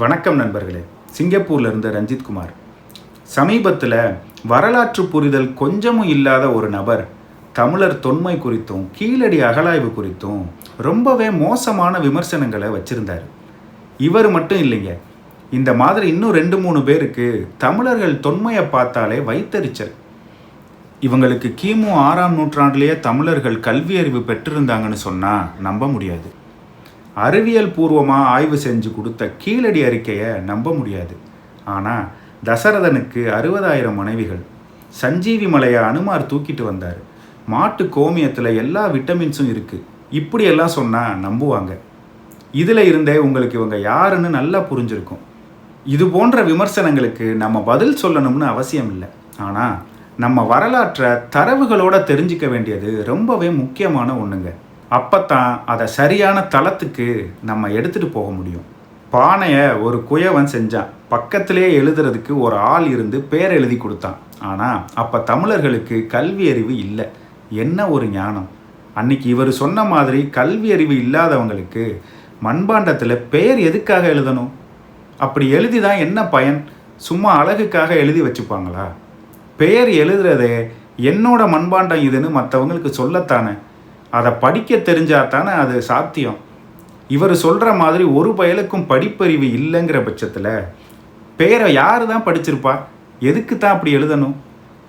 வணக்கம் நண்பர்களே. சிங்கப்பூரில் இருந்த ரஞ்சித் குமார். சமீபத்தில் வரலாற்று புரிதல் கொஞ்சமும் இல்லாத ஒரு நபர் தமிழர் தொன்மை குறித்தும் கீழடி அகழாய்வு குறித்தும் ரொம்பவே மோசமான விமர்சனங்களை வச்சுருந்தார். இவர் மட்டும் இல்லைங்க. இந்த மாதிரி இன்னும் ரெண்டு மூணு பேருக்கு தமிழர்கள் தொன்மையை பார்த்தாலே வைத்தறிச்சல் இவங்களுக்கு கிமு ஆறாம் நூற்றாண்டிலேயே தமிழர்கள் கல்வி அறிவு பெற்றிருந்தாங்கன்னு சொன்னால் நம்ப முடியாது. அறிவியல் பூர்வமாக ஆய்வு செஞ்சு கொடுத்த கீழடி அறிக்கையை நம்ப முடியாது. ஆனால் தசரதனுக்கு அறுபதாயிரம் மனைவிகள். சஞ்சீவி மலையை அனுமார் தூக்கிட்டு வந்தார். மாட்டு கோமியத்தில் எல்லா விட்டமின்ஸும் இருக்குது இப்படியெல்லாம் சொன்னால் நம்புவாங்க. இதில் இருந்தே உங்களுக்கு இவங்க யாருன்னு நல்லா புரிஞ்சிருக்கும். இது போன்ற விமர்சனங்களுக்கு நம்ம பதில் சொல்லணும்னு அவசியம் இல்லை ஆனால் நம்ம வரலாற்றை தரவுகளோடு தெரிஞ்சிக்க வேண்டியது ரொம்பவே முக்கியமான ஒன்றுங்க அப்பத்தான் அதை சரியான தளத்துக்கு நம்ம எடுத்துகிட்டு போக முடியும். பானையை ஒரு குயவன் செஞ்சான். பக்கத்திலே எழுதுறதுக்கு ஒரு ஆள் இருந்து பேர் எழுதி கொடுத்தான். ஆனால் அப்போ தமிழர்களுக்கு கல்வி அறிவு இல்லை. என்ன ஒரு ஞானம்? அன்னைக்கு இவர் சொன்ன மாதிரி கல்வி அறிவு இல்லாதவங்களுக்கு மண்பாண்டத்தில் பெயர் எதுக்காக எழுதணும்? அப்படி எழுதி தான் என்ன பயன்? சும்மா அழகுக்காக எழுதி வச்சுப்பாங்களா? பெயர் எழுதுறதே என்னோட மண்பாண்டம் இதுன்னு மற்றவங்களுக்கு சொல்லத்தானே? அதை படிக்க தெரிஞ்சால் தானே அது சாத்தியம். இவர் சொல்கிற மாதிரி ஒரு பயலுக்கும் படிப்பறிவு இல்லைங்கிற பட்சத்தில் பேரை யார் தான் படிச்சிருப்பா? எதுக்கு தான் அப்படி எழுதணும்?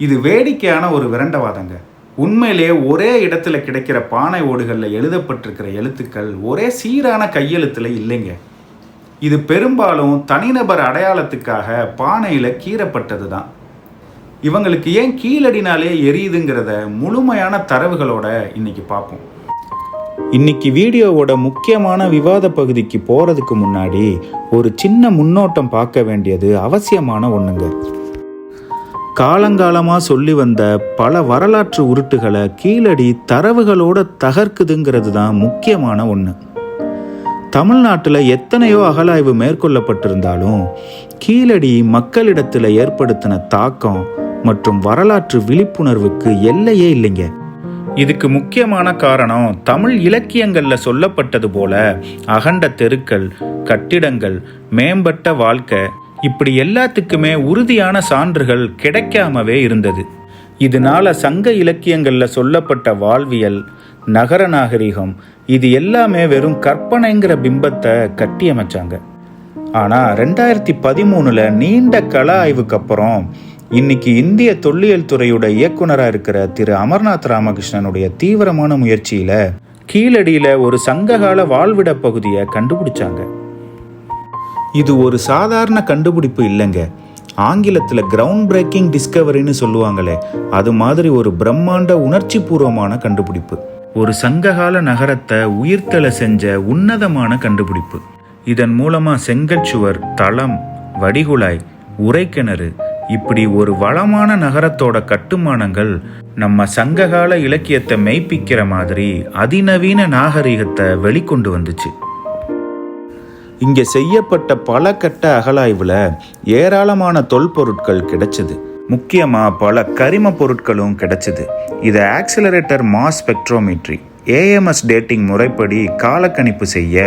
இது வேடிக்கையான ஒரு விரண்டவாதங்க. உண்மையிலேயே ஒரே இடத்துல கிடைக்கிற பானை ஓடுகளில் எழுதப்பட்டிருக்கிற எழுத்துக்கள் ஒரே சீரான கையெழுத்தில் இல்லைங்க. இது பெரும்பாலும் தனிநபர் அடையாளத்துக்காக பானையில் கீறப்பட்டது தான் இவங்களுக்கு ஏன் கீழடினாலே எரியுதுங்கிறத முழுமையான தரவுகளோட இன்னைக்கு பார்ப்போம். இன்னைக்கு வீடியோவோட முக்கியமான விவாத பகுதிக்கு போறதுக்கு முன்னாடி ஒரு சின்ன முன்னோட்டம் பார்க்க வேண்டியது அவசியமான ஒண்ணுங்க. காலங்காலமாக சொல்லி வந்த பல வரலாற்று உருட்டுகளை கீழடி தரவுகளோட தகர்க்குதுங்கிறது தான் முக்கியமான ஒன்று தமிழ்நாட்டில் எத்தனையோ அகலாய்வு மேற்கொள்ளப்பட்டிருந்தாலும் கீழடி மக்களிடத்தில் ஏற்படுத்தின தாக்கம் மற்றும் வரலாற்று விழிப்புணர்வுக்கு எல்லையே இல்லைங்க. இதுக்கு முக்கியமான காரணம் தமிழ் இலக்கியங்கள்ல சொல்லப்பட்டது போல அகண்ட தெருக்கள் கட்டிடங்கள் மேம்பட்ட வாழ்க்கை இப்படி எல்லாத்துக்குமே உறுதியான சான்றுகள் கிடைக்காமவே இருந்தது. இதனால சங்க இலக்கியங்கள்ல சொல்லப்பட்ட வாழ்வியல் நகர நாகரிகம் இது எல்லாமே வெறும் கற்பனைங்கிற பிம்பத்தை கட்டியமைச்சாங்க. ஆனால் ரெண்டாயிரத்தி பதிமூணில் நீண்ட கள ஆய்வுக்கு அப்புறம் இன்னைக்கு இந்திய தொல்லியல் துறையோட இயக்குனராக இருக்கிற திரு அமர்நாத் ராமகிருஷ்ணனுடைய தீவிரமான முயற்சியில கீழடியில ஒரு சங்ககால வாழ்விட பகுதியை கண்டுபிடிச்சாங்க. இது ஒரு சாதாரண கண்டுபிடிப்பு இல்லைங்க. ஆங்கிலத்தில் கிரவுண்ட் பிரேக்கிங் டிஸ்கவரின்னு சொல்லுவாங்களே அது மாதிரி ஒரு பிரம்மாண்ட உணர்ச்சி பூர்வமான கண்டுபிடிப்பு. ஒரு சங்ககால நகரத்தை உயிர்த்தலை செஞ்ச உன்னதமான கண்டுபிடிப்பு. இதன் மூலமா செங்கற்சுவர் தளம் வடிகுழாய் உரைக்கிணறு இப்படி ஒரு வளமான நகரத்தோட கட்டுமானங்கள் நம்ம சங்ககால இலக்கியத்தை மெய்ப்பிக்கிற மாதிரி அதிநவீன நாகரிகத்தை வெளிக்கொண்டு வந்துச்சு. இங்கே செய்யப்பட்ட பல கட்ட அகலாய்வில் ஏராளமான தொல்பொருட்கள் கிடைச்சது. முக்கியமாக பல கரிம பொருட்களும் கிடைச்சது. இதை accelerator mass spectrometry AMS dating முறைப்படி காலக்கணிப்பு செய்ய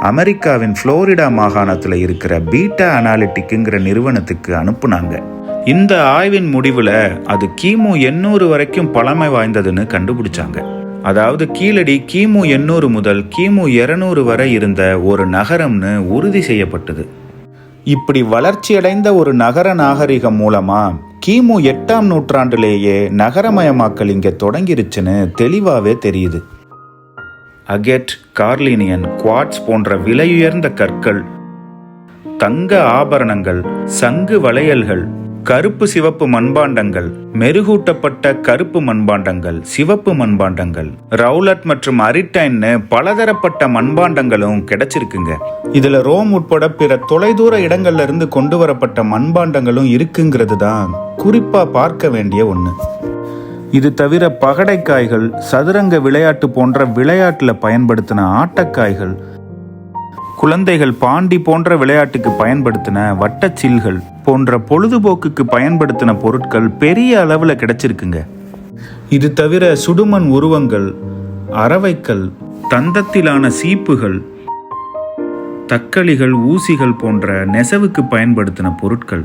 அமெரிக்காவின் ஃப்ளோரிடா மாகாணத்தில் இருக்கிற பீட்டா அனாலிட்டிக்குங்கிற நிறுவனத்துக்கு அனுப்புனாங்க. இந்த ஆய்வின் முடிவில் அது கிமு எண்ணூறு வரைக்கும் பழமை வாய்ந்ததுன்னு கண்டுபிடிச்சாங்க. அதாவது கீழடி கிமு எண்ணூறு முதல் கிமு இருநூறு வரை இருந்த ஒரு நகரம்னு உறுதி செய்யப்பட்டது. இப்படி வளர்ச்சியடைந்த ஒரு நகர நாகரிகம் மூலமா கிமு எட்டாம் நூற்றாண்டிலேயே நகரமயமாக்கல் இங்கே தொடங்கிருச்சுன்னு தெளிவாகவே தெரியுது. அகெட் கார்லினியன் குவாட்ஸ் போன்ற விலையுயர்ந்த கற்கள் தங்க ஆபரணங்கள் சங்கு வளையல்கள் கருப்பு சிவப்பு மண்பாண்டங்கள் மெருகூட்டப்பட்ட கருப்பு மண்பாண்டங்கள் சிவப்பு மண்பாண்டங்கள் ரவுலட் மற்றும் அரிட்டைன்னு பலதரப்பட்ட மண்பாண்டங்களும் கிடைச்சிருக்குங்க. இதுல ரோம் உட்பட பிற தொலைதூர இடங்கள்ல இருந்து கொண்டு வரப்பட்ட மண்பாண்டங்களும் இருக்குங்கிறது தான் குறிப்பா பார்க்க வேண்டிய ஒன்று இது தவிர பகடைக்காய்கள் சதுரங்க விளையாட்டு போன்ற விளையாட்டில் பயன்படுத்தின ஆட்டக்காய்கள் குழந்தைகள் பாண்டி போன்ற விளையாட்டுக்கு பயன்படுத்தின வட்டச்சில்கள் போன்ற பொழுதுபோக்குக்கு பயன்படுத்தின பொருட்கள் பெரிய அளவில் கிடைச்சிருக்குங்க. இது தவிர சுடுமண் உருவங்கள் அரவைக்கல் தந்தத்திலான சீப்புகள் தக்களிகள் ஊசிகள் போன்ற நெசவுக்கு பயன்படுத்தின பொருட்கள்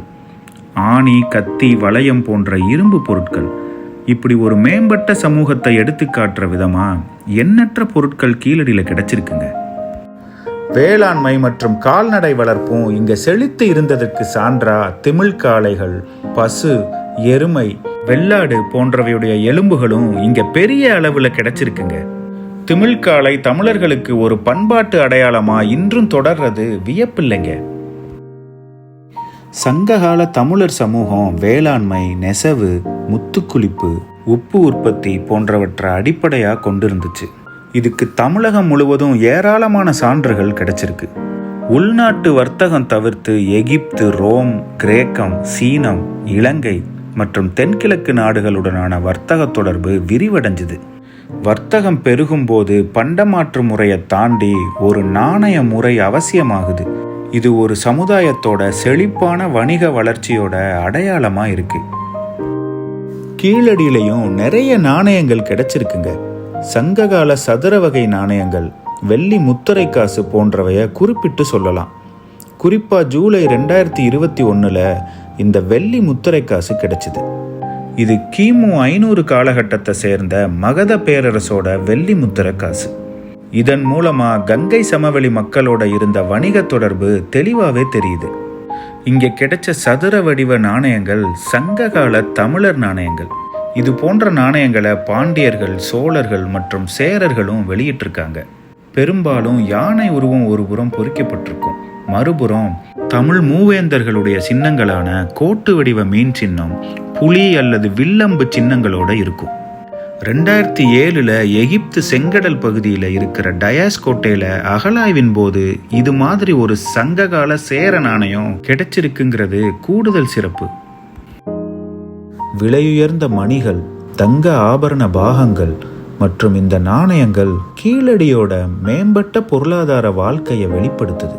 ஆணி கத்தி வளையம் போன்ற இரும்பு பொருட்கள். இப்படி ஒரு மேம்பட்ட சமூகத்தை எடுத்து காட்டுற விதமா எண்ணற்ற பொருட்கள் கீழடியில் கிடைச்சிருக்குங்க. வேளாண்மை மற்றும் கால்நடை வளர்ப்பும் இங்க செழித்து இருந்ததற்கு சான்றா திமிழ் காளைகள் பசு எருமை வெள்ளாடு போன்றவையுடைய எலும்புகளும் இங்க பெரிய அளவுல கிடைச்சிருக்குங்க. திமிழ்காலை தமிழர்களுக்கு ஒரு பண்பாட்டு அடையாளமா இன்றும் தொடர்றது வியப்பில்லைங்க. சங்ககால தமிழர் சமூகம் வேளாண்மை நெசவு முத்துக்குளிப்பு உப்பு உற்பத்தி போன்றவற்றை அடிப்படையாக கொண்டிருந்துச்சு. இதுக்கு தமிழகம் முழுவதும் ஏராளமான சான்றுகள் கிடைச்சிருக்கு. உள்நாட்டு வர்த்தகம் தவிர்த்து எகிப்து ரோம் கிரேக்கம் சீனம் இலங்கை மற்றும் தென்கிழக்கு நாடுகளுடனான வர்த்தக தொடர்பு விரிவடைஞ்சுது. வர்த்தகம் பெருகும்போது பண்டமாற்று முறையை தாண்டி ஒரு நாணய முறை அவசியமாகுது. இது ஒரு சமுதாயத்தோட செழிப்பான வணிக வளர்ச்சியோட அடையாளமா இருக்கு. கீழடியிலையும் நிறைய நாணயங்கள் கிடைச்சிருக்குங்க. சங்ககால சதுர வகை நாணயங்கள் வெள்ளி முத்தரை காசு போன்றவைய குறிப்பிட்டு சொல்லலாம். குறிப்பா ஜூலை ரெண்டாயிரத்தி இருபத்தி ஒன்னுல இந்த வெள்ளி முத்திரை காசு கிடைச்சிது. இது கிமு ஐநூறு காலகட்டத்தை சேர்ந்த மகத பேரரசோட வெள்ளி முத்திரை காசு. இதன் மூலமா கங்கை சமவெளி மக்களோட இருந்த வணிக தொடர்பு தெளிவாவே தெரியுது. இங்கே கிடைச்ச சதுர வடிவ நாணயங்கள் சங்ககால தமிழர் நாணயங்கள். இது போன்ற நாணயங்களை பாண்டியர்கள் சோழர்கள் மற்றும் சேரர்களும் வெளியிட்டிருக்காங்க. பெரும்பாலும் யானை உருவம் ஒரு புறம் பொறிக்கப்பட்டிருக்கும். மறுபுறம் தமிழ் மூவேந்தர்களுடைய சின்னங்களான கோட்டு வடிவ மீன் சின்னம் புலி அல்லது வில்லம்பு சின்னங்களோட இருக்கும். ரெண்டாயிரத்தி ஏழில் எகிப்து செங்கடல் பகுதியில் இருக்கிற டயாஸ் கோட்டையில் அகலாய்வின் போது இது மாதிரி ஒரு சங்ககால சேர நாணயம் கிடைச்சிருக்குங்கிறது கூடுதல் சிறப்பு. விலையுயர்ந்த மணிகள் தங்க ஆபரண பாகங்கள் மற்றும் இந்த நாணயங்கள் கீழடியோட மேம்பட்ட பொருளாதார வாழ்க்கையை வெளிப்படுத்துது.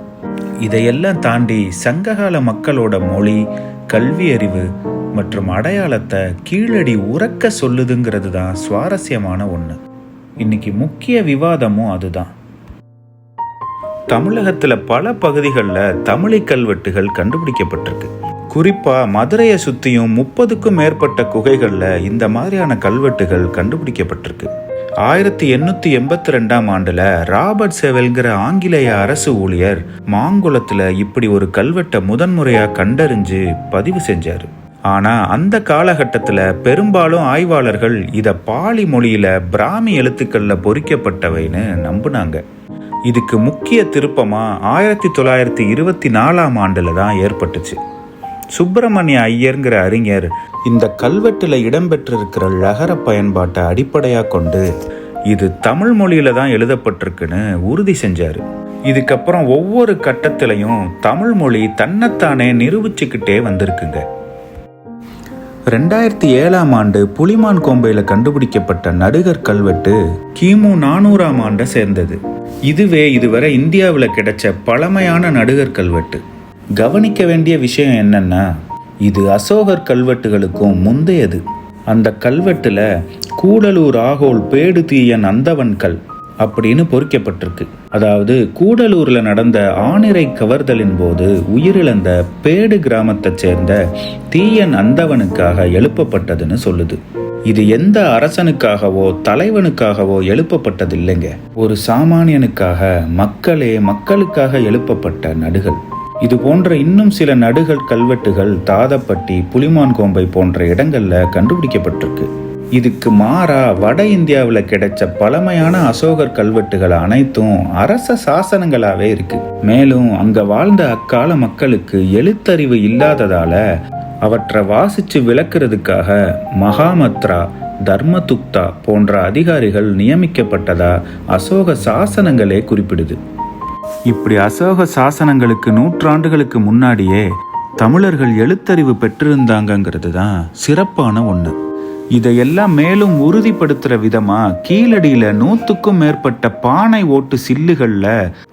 இதையெல்லாம் தாண்டி சங்ககால மக்களோட மொழி கல்வி அறிவு மற்றும் அடையாளத்தை கீழடி உறக்க சொல்லுதுங்கிறது தான் சுவாரஸ்யமான ஒன்று இன்னைக்கு முக்கிய விவாதமும் அதுதான். தமிழகத்தில் பல பகுதிகளில் தமிழை கல்வெட்டுகள் கண்டுபிடிக்கப்பட்டிருக்கு. குறிப்பா மதுரையை சுற்றியும் முப்பதுக்கும் மேற்பட்ட குகைகளில் இந்த மாதிரியான கல்வெட்டுகள் கண்டுபிடிக்கப்பட்டிருக்கு. ஆயிரத்தி எண்ணூற்றி எண்பத்தி ரெண்டாம் ஆண்டில் ராபர்ட் செவல்கிற ஆங்கிலேய அரசு ஊழியர் மாங்குளத்தில் இப்படி ஒரு கல்வெட்டை முதன்முறையாக கண்டறிஞ்சு பதிவு செஞ்சார். ஆனால் அந்த காலகட்டத்தில் பெரும்பாலும் ஆய்வாளர்கள் இதை பாலி மொழியில் பிராமி எழுத்துக்களில் பொறிக்கப்பட்டவைன்னு நம்புனாங்க. இதுக்கு முக்கிய திருப்பமாக ஆயிரத்தி தொள்ளாயிரத்தி இருபத்தி நாலாம் ஆண்டில் தான் ஏற்பட்டுச்சு. சுப்பிரமணிய ஐயருங்கிற அறிஞர் இந்த கல்வெட்டில் இடம்பெற்றிருக்கிற லகர பயன்பாட்டை அடிப்படையாக கொண்டு இது தமிழ் மொழியில் தான் எழுதப்பட்டிருக்குன்னு உறுதி செஞ்சார். இதுக்கப்புறம் ஒவ்வொரு கட்டத்திலையும் தமிழ் மொழி தன்னைத்தானே நிரூபிச்சுக்கிட்டே வந்திருக்குங்க. ரெண்டாயிரத்தி ஏழாம் ஆண்டு புலிமான் கோம்பையில் கண்டுபிடிக்கப்பட்ட நடுகர் கல்வெட்டு கிமு நானூறாம் ஆண்டை சேர்ந்தது. இதுவே இதுவரை இந்தியாவில் கிடைச்ச பழமையான நடுகர் கல்வெட்டு. கவனிக்க வேண்டிய விஷயம் என்னன்னா இது அசோகர் கல்வெட்டுகளுக்கும் முந்தையது. அந்த கல்வெட்டில் கூடலூர் ஆகோல் பேடு தீயன் அந்தவன்கல் அப்படின்னு பொறிக்கப்பட்டிருக்கு. அதாவது கூடலூரில் நடந்த ஆணிரை கவர்தலின் போது உயிரிழந்த பேடு கிராமத்தைச் சேர்ந்த தீயன் அந்தவனுக்காக எழுப்பப்பட்டதுன்னு சொல்லுது. இது எந்த அரசனுக்காகவோ தலைவனுக்காகவோ எழுப்பப்பட்டது இல்லைங்க ஒரு சாமானியனுக்காக மக்களே மக்களுக்காக எழுப்பப்பட்ட நடுகள். இது போன்ற இன்னும் சில நடுகள் கல்வெட்டுகள் தாதப்பட்டி புலிமான் கோம்பை போன்ற இடங்கள்ல கண்டுபிடிக்கப்பட்டிருக்கு. இதுக்கு மாறா வட இந்தியாவில் கிடைச்ச பழமையான அசோகர் கல்வெட்டுகள் அனைத்தும் அரச சாசனங்களாவே இருக்கு. மேலும் அங்க வாழ்ந்த அக்கால மக்களுக்கு எழுத்தறிவு இல்லாததால அவற்றை வாசிச்சு விளக்குறதுக்காக மகாமத்ரா தர்மதுக்தா போன்ற அதிகாரிகள் நியமிக்கப்பட்டதா அசோக சாசனங்களே குறிப்பிடுது. இப்படி அசோக சாசனங்களுக்கு நூற்றாண்டுகளுக்கு முன்னாடியே தமிழர்கள் எழுத்தறிவு பெற்றிருந்தாங்கங்கிறது தான் சிறப்பான ஒன்று இதையெல்லாம் மேலும் உறுதிப்படுத்துற விதமா கீழடியில நூத்துக்கும் மேற்பட்ட பானை ஓட்டு சில்லுகள்ல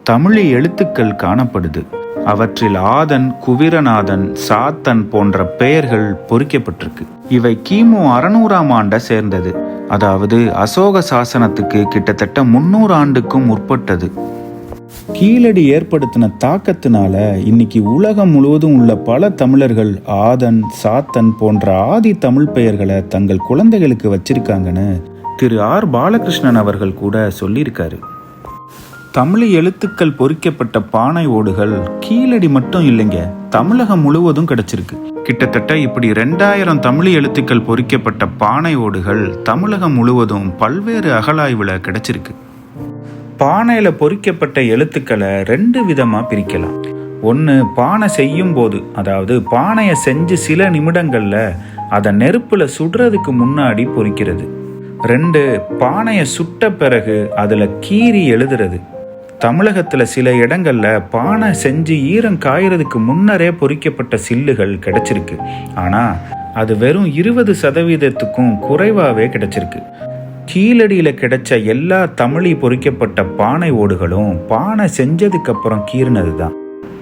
தமிழி எழுத்துக்கள் காணப்படுது. அவற்றில் ஆதன் குவிரநாதன் சாத்தன் போன்ற பெயர்கள் பொறிக்கப்பட்டிருக்கு. இவை கிமு அறுநூறாம் ஆண்டை சேர்ந்தது. அதாவது அசோக சாசனத்துக்கு கிட்டத்தட்ட முன்னூறு ஆண்டுக்கும் முற்பட்டது. கீழடி ஏற்படுத்தின தாக்கத்தினால இன்னைக்கு உலகம் முழுவதும் உள்ள பல தமிழர்கள் ஆதன் சாத்தன் போன்ற ஆதி தமிழ் பெயர்களை தங்கள் குழந்தைகளுக்கு வச்சிருக்காங்கன்னு திரு ஆர் பாலகிருஷ்ணன் அவர்கள் கூட சொல்லியிருக்காரு. தமிழ் எழுத்துக்கள் பொறிக்கப்பட்ட பானை ஓடுகள் கீழடி மட்டும் இல்லைங்க தமிழகம் முழுவதும் கிடைச்சிருக்கு. கிட்டத்தட்ட இப்படி ரெண்டாயிரம் தமிழ் எழுத்துக்கள் பொறிக்கப்பட்ட பானை ஓடுகள் தமிழகம் முழுவதும் பல்வேறு அகலாய்வுல கிடைச்சிருக்கு. பானையில் பொறிக்கப்பட்ட எழுத்துக்களை ரெண்டு விதமாக பிரிக்கலாம். ஒன்று பானை செய்யும் போது அதாவது பானையை செஞ்சு சில நிமிடங்களில் அதை நெருப்பில் சுடுறதுக்கு முன்னாடி பொறிக்கிறது. ரெண்டு பானையை சுட்ட பிறகு அதில் கீறி எழுதுறது. தமிழகத்தில் சில இடங்களில் பானை செஞ்சு ஈரம் காயறதுக்கு முன்னரே பொறிக்கப்பட்ட சில்லுகள் கிடைச்சிருக்கு. ஆனால் அது வெறும் இருபது சதவீதத்துக்கும் குறைவாகவே கிடைச்சிருக்கு. கீழடியில் கிடைச்ச எல்லா தமிழி பொறிக்கப்பட்ட பானை ஓடுகளும் பானை செஞ்சதுக்கு அப்புறம் கீறினது தான்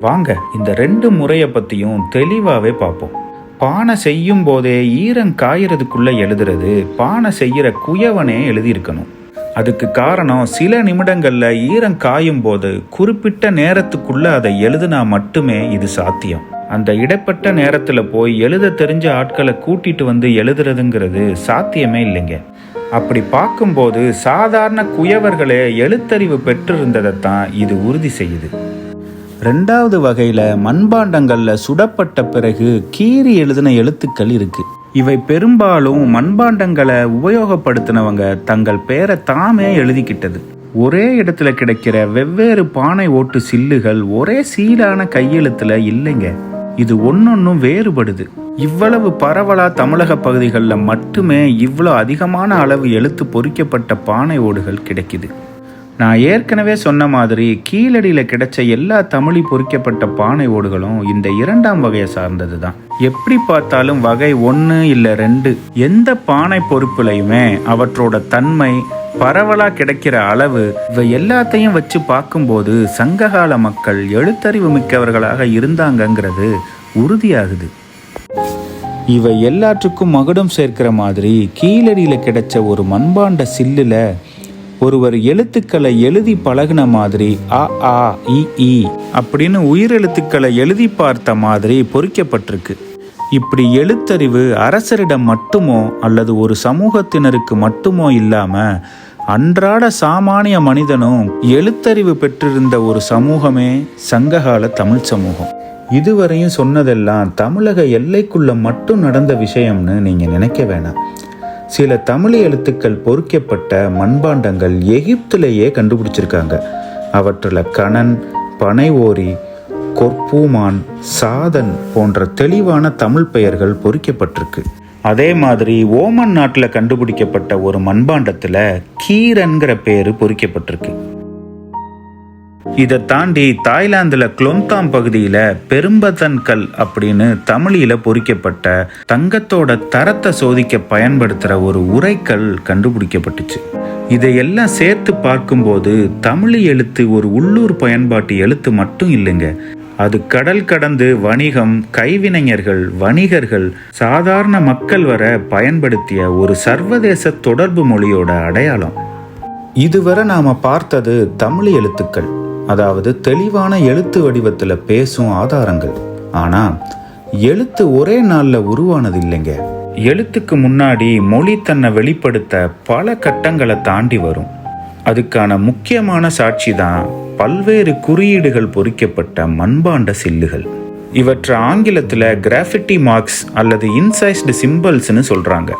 வாங்க இந்த ரெண்டு முறையை பற்றியும் தெளிவாகவே பார்ப்போம். பானை செய்யும் போதே ஈரம் காயறதுக்குள்ளே எழுதுறது பானை செய்கிற குயவனே எழுதியிருக்கணும். அதுக்கு காரணம் சில நிமிடங்களில் ஈரம் காயும் போது குறிப்பிட்ட நேரத்துக்குள்ள அதை எழுதுனா மட்டுமே இது சாத்தியம். அந்த இடைப்பட்ட நேரத்தில் போய் எழுத தெரிஞ்ச ஆட்களை கூட்டிட்டு வந்து எழுதுறதுங்கிறது சாத்தியமே இல்லைங்க. அப்படி பார்க்கும்போது சாதாரண குயவர்களே எழுத்தறிவு பெற்றிருந்ததை தான் இது உறுதி செய்யுது. ரெண்டாவது வகையில் மண்பாண்டங்களில் சுடப்பட்ட பிறகு கீறி எழுதின எழுத்துக்கள் இருக்கு. இவை பெரும்பாலும் மண்பாண்டங்களை உபயோகப்படுத்தினவங்க தங்கள் பேரை தாமே எழுதிக்கிட்டது. ஒரே இடத்துல கிடைக்கிற வெவ்வேறு பானை ஓட்டு சில்லுகள் ஒரே சீரான கையெழுத்துல இல்லைங்க. இது ஒன்னொன்னும் வேறுபடுது. இவ்வளவு பரவலா தமிழக பகுதிகளில் மட்டுமே இவ்வளோ அதிகமான அளவு எழுத்து பொறிக்கப்பட்ட பானை ஓடுகள் கிடைக்குது. நான் ஏற்கனவே சொன்ன மாதிரி கீழடியில் கிடைச்ச எல்லா தமிழி பொறிக்கப்பட்ட பானை ஓடுகளும் இந்த இரண்டாம் வகையை சார்ந்தது தான். எப்படி பார்த்தாலும் வகை ஒன்று இல்லை ரெண்டு. எந்த பானை பொறுப்புலையுமே அவற்றோட தன்மை பரவலாக கிடைக்கிற அளவு இவை எல்லாத்தையும் வச்சு பார்க்கும்போது சங்ககால மக்கள் எழுத்தறிவு மிக்கவர்களாக இருந்தாங்கங்கிறது உறுதியாகுது. இவை எல்லாற்றுக்கும் மகுடம் சேர்க்கிற மாதிரி கீழடியில் கிடைச்ச ஒரு மண்பாண்ட சில்லுல ஒருவர் எழுத்துக்களை எழுதி பழகுன மாதிரி அ ஆ இ இ அப்படின்னு உயிரெழுத்துக்களை எழுதி பார்த்த மாதிரி பொறிக்கப்பட்டிருக்கு. இப்படி எழுத்தறிவு அரசரிடம் மட்டுமோ அல்லது ஒரு சமூகத்தினருக்கு மட்டுமோ இல்லாமல் அன்றாட சாமானிய மனிதனும் எழுத்தறிவு பெற்றிருந்த ஒரு சமூகமே சங்ககால தமிழ் சமூகம். இதுவரையும் சொன்னதெல்லாம் தமிழக எல்லைக்குள்ள மட்டும் நடந்த விஷயம்னு நீங்க நினைக்க வேணாம். சில தமிழ் எழுத்துக்கள் பொறிக்கப்பட்ட மண்பாண்டங்கள் எகிப்திலேயே கண்டுபிடிச்சிருக்காங்க. அவற்றில் கணன் பனை ஓரி கொற்பூமான் சாதன் போன்ற தெளிவான தமிழ் பெயர்கள் பொறிக்கப்பட்டிருக்கு. அதே மாதிரி ஓமன் நாட்டில் கண்டுபிடிக்கப்பட்ட ஒரு மண்பாண்டத்தில் கீரன்கிற பேர் பொறிக்கப்பட்டிருக்கு. இதை தாண்டி தாய்லாந்துல குளோம்தாம் பகுதியில பெரும்பதன் கல் அப்படின்னு தமிழில பொறிக்கப்பட்ட தங்கத்தோட தரத்தை சோதிக்க பயன்படுத்துற ஒரு உரைக்கல் கண்டுபிடிக்கப்பட்டுச்சு. இதையெல்லாம் சேர்த்து பார்க்கும்போது தமிழ் எழுத்து ஒரு உள்ளூர் பயன்பாட்டு எழுத்து மட்டும் இல்லைங்க. அது கடல் கடந்து வணிகம் கைவினைஞர்கள் வணிகர்கள் சாதாரண மக்கள் வர பயன்படுத்திய ஒரு சர்வதேச தொடர்பு மொழியோட அடையாளம். இதுவரை நாம பார்த்தது தமிழ் எழுத்துக்கள். அதாவது தெளிவான எழுத்து வடிவத்தில் பேசும் ஆதாரங்கள். ஆனால் எழுத்து ஒரே நாளில் உருவானது இல்லைங்க எழுத்துக்கு முன்னாடி மொழி தன்னை வெளிப்படுத்த பல கட்டங்களை தாண்டி வரும். அதுக்கான முக்கியமான சாட்சி தான் பல்வேறு குறியீடுகள் பொறிக்கப்பட்ட மண்பாண்ட சில்லுகள். இவற்றை ஆங்கிலத்தில் கிராஃபிட்டி மார்க்ஸ் அல்லது இன்சைஸ்டு சிம்பிள்ஸ்னு சொல்கிறாங்க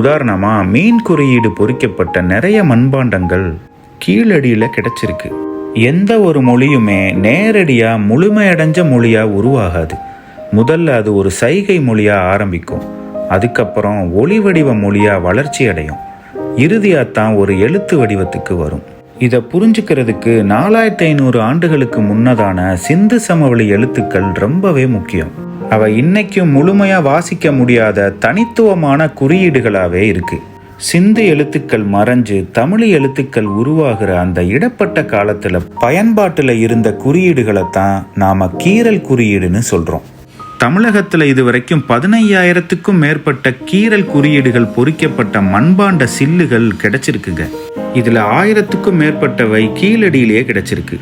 உதாரணமாக மீன் குறியீடு பொறிக்கப்பட்ட நிறைய மண்பாண்டங்கள் கீழடியில் கிடைச்சிருக்கு. எந்த ஒரு மொழியுமே நேரடியாக முழுமையடைஞ்ச மொழியாக உருவாகாது. முதல்ல அது ஒரு சைகை மொழியாக ஆரம்பிக்கும். அதுக்கப்புறம் ஒளி வடிவ மொழியாக வளர்ச்சி அடையும். இறுதியாக தான் ஒரு எழுத்து வடிவத்துக்கு வரும். இதை புரிஞ்சுக்கிறதுக்கு நாலாயிரத்தி ஐநூறு ஆண்டுகளுக்கு முன்னதான சிந்து சமவெளி எழுத்துக்கள் ரொம்பவே முக்கியம். அவை இன்னைக்கும் முழுமையாக வாசிக்க முடியாத தனித்துவமான குறியீடுகளாகவே இருக்குது சிந்து எழுத்துக்கள் மறைஞ்சு தமிழ் எழுத்துக்கள் உருவாகிற அந்த இடப்பட்ட காலத்தில் பயன்பாட்டில் இருந்த குறியீடுகளை தான் நாம் கீரல் குறியீடுன்னு சொல்கிறோம் தமிழகத்தில் இதுவரைக்கும் பதினையாயிரத்துக்கும் மேற்பட்ட கீரல் குறியீடுகள் பொறிக்கப்பட்ட மண்பாண்ட சில்லுகள் கிடைச்சிருக்குங்க. இதில் ஆயிரத்துக்கும் மேற்பட்டவை கீழடியிலேயே கிடைச்சிருக்கு.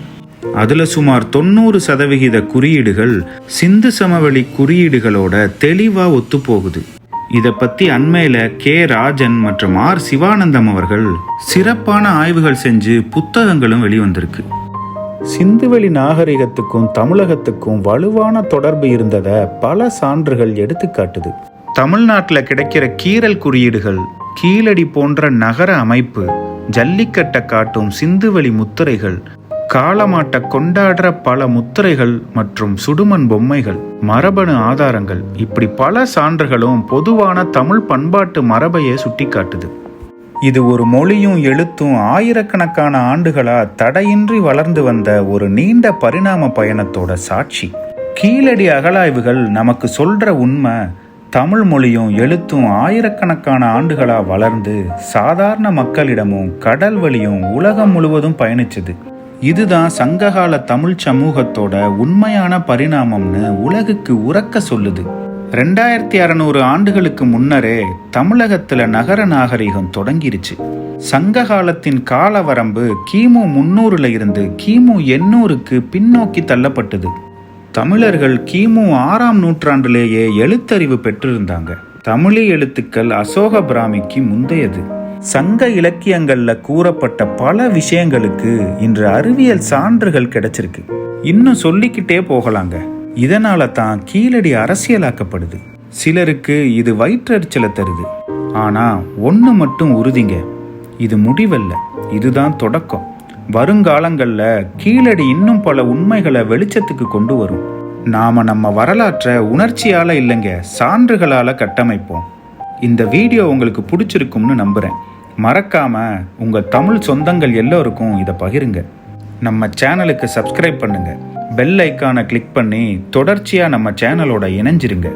அதில் சுமார் தொண்ணூறு சதவிகித குறியீடுகள் சிந்து சமவெளி குறியீடுகளோட தெளிவாக ஒத்துப்போகுது. இதை பற்றி அண்மையில் கே. ராஜன் மற்றும் ஆர். சிவானந்தம் அவர்கள் சிறப்பான ஆய்வுகள் செஞ்சு புத்தகங்களும் வெளிவந்திருக்கு. சிந்துவெளி நாகரிகத்துக்கும் தமிழகத்துக்கும் வலுவான தொடர்பு இருந்ததை பல சான்றுகள் எடுத்துக்காட்டுது தமிழ்நாட்டில் கிடைக்கிற கீறல் குறியீடுகள் கீழடி போன்ற நகர அமைப்பு ஜல்லிக்கட்டை காட்டும் சிந்துவெளி முத்திரைகள் காலமாட்ட கொண்டாடுற பல முத்திரைகள் மற்றும் சுடுமண் பொம்மைகள் மரபணு ஆதாரங்கள் இப்படி பல சான்றுகளும் பொதுவான தமிழ் பண்பாட்டு மரபையே சுட்டிக்காட்டுது. இது ஒரு மொழியும் எழுத்தும் ஆயிரக்கணக்கான ஆண்டுகளா தடையின்றி வளர்ந்து வந்த ஒரு நீண்ட பரிணாம பயணத்தோட சாட்சி. கீழடி அகலாய்வுகள் நமக்கு சொல்ற உண்மை தமிழ் மொழியும் எழுத்தும் ஆயிரக்கணக்கான ஆண்டுகளா வளர்ந்து சாதாரண மக்களிடமும் கடல் வழியும் உலகம் முழுவதும் பயணிச்சது. இதுதான் சங்ககால தமிழ் சமூகத்தோட உண்மையான பரிணாமம்னு உலகுக்கு உறக்க சொல்லுது. ரெண்டாயிரத்தி அறநூறு ஆண்டுகளுக்கு முன்னரே தமிழகத்துல நகர நாகரிகம் தொடங்கிருச்சு. சங்க காலத்தின் கால வரம்பு கிமு முன்னூறுல இருந்து கிமு எண்ணூறுக்கு பின்னோக்கி தள்ளப்பட்டது. தமிழர்கள் கிமு ஆறாம் நூற்றாண்டிலேயே எழுத்தறிவு பெற்றிருந்தாங்க. தமிழி எழுத்துக்கள் அசோக பிராமிக்கு முந்தையது. சங்க இலக்கியங்கள்ல கூறப்பட்ட பல விஷயங்களுக்கு இன்று அறிவியல் சான்றுகள் கிடைச்சிருக்கு. இன்னும் சொல்லிக்கிட்டே போகலாங்க. இதனால தான் கீழடி அரசியலாக்கப்படுது. சிலருக்கு இது வயிற்றறிச்சலை தருது. ஆனா ஒன்று மட்டும் உறுதிங்க. இது முடிவல்ல. இதுதான் தொடக்கம். வருங்காலங்களில் கீழடி இன்னும் பல உண்மைகளை வெளிச்சத்துக்கு கொண்டு வரும். நாம நம்ம வரலாற்றை உணர்ச்சியால இல்லைங்க சான்றுகளால கட்டமைப்போம். இந்த வீடியோ உங்களுக்கு பிடிச்சிருக்கும்னு நம்புறேன். மறக்காமல் உங்கள் தமிழ் சொந்தங்கள் எல்லோருக்கும் இதை பகிருங்க. நம்ம சேனலுக்கு சப்ஸ்கிரைப் பண்ணுங்கள் பெல் ஐக்கானை கிளிக் பண்ணி தொடர்ச்சியாக நம்ம சேனலோட இணைஞ்சிருங்க.